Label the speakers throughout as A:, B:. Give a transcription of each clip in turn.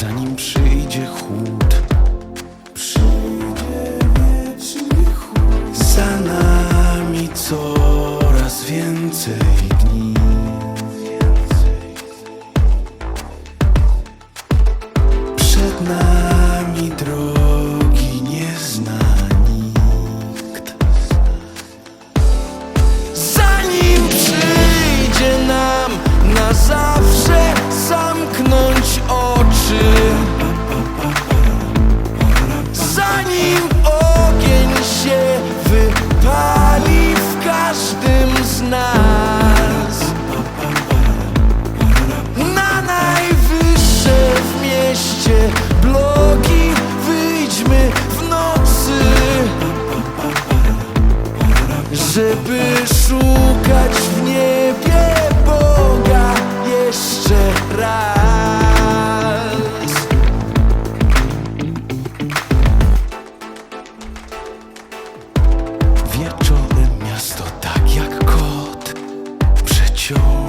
A: Zanim przyjdzie chłód Przyjdzie Za nami coraz więcej dni. Przed nami droga sure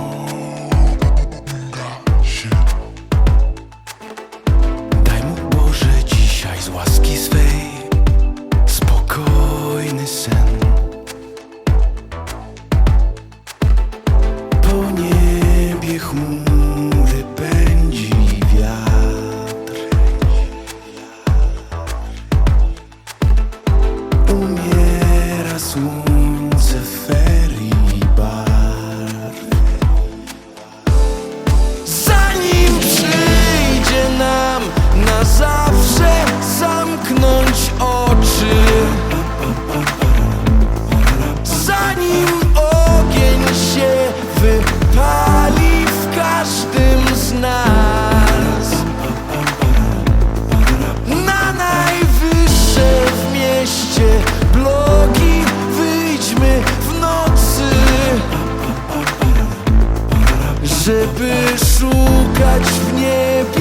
A: Żeby szukać w niebie